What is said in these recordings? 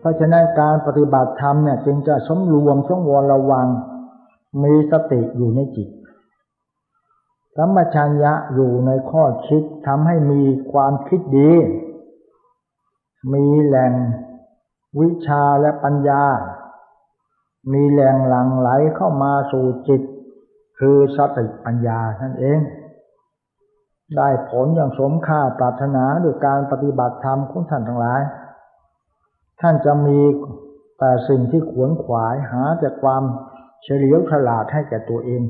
เพราะฉะนั้นการปฏิบัติธรรมเนี่ยจึงจะสมรวมสมวรระวัง มีสติอยู่ในจิตสัมปชัญญะอยู่ในข้อคิดทำให้มีความคิดดี มีแหล่งวิชาและปัญญา มีแหล่งหลั่งไหลเข้ามาสู่จิต คือสติปัญญานั่นเอง ได้ผลอย่างสมค่าปรารถนาด้วยการปฏิบัติธรรมของท่านทั้งหลาย ท่านจะมีแต่สิ่งที่ขวนขวายหาแต่ความเฉลียวฉลาดให้แก่ตัวเอง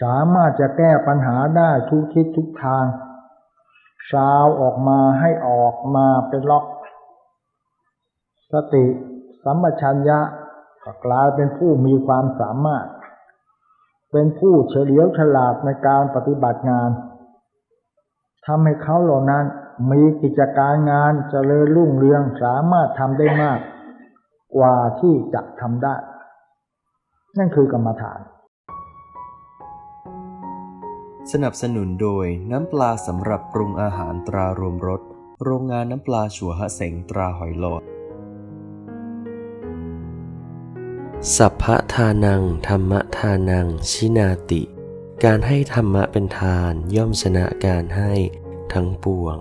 สามารถจะแก้ปัญหาได้ทุกทิศทุกทางซาวออกมาให้ออกมาเป็นล็อก สติสัมปชัญญะก็กลายเป็นผู้มีความสามารถ เป็นผู้เฉลียวฉลาดในการปฏิบัติงานทำให้เขาเหล่านั้น มีกิจการงานเจริญรุ่งเรืองสามารถทำได้มาก กว่าที่จะทำได้ นั่นคือกรรมฐาน สนับสนุนโดยน้ำปลาสำหรับปรุงอาหารตรารวมรสโรงงานน้ำปลาชัวฮะเสงตราหอยหลอด สัพพะทานัง ธรรมทานัง ชินาติ การให้ธรรมะเป็นทานย่อมชนะการให้ทั้งปวง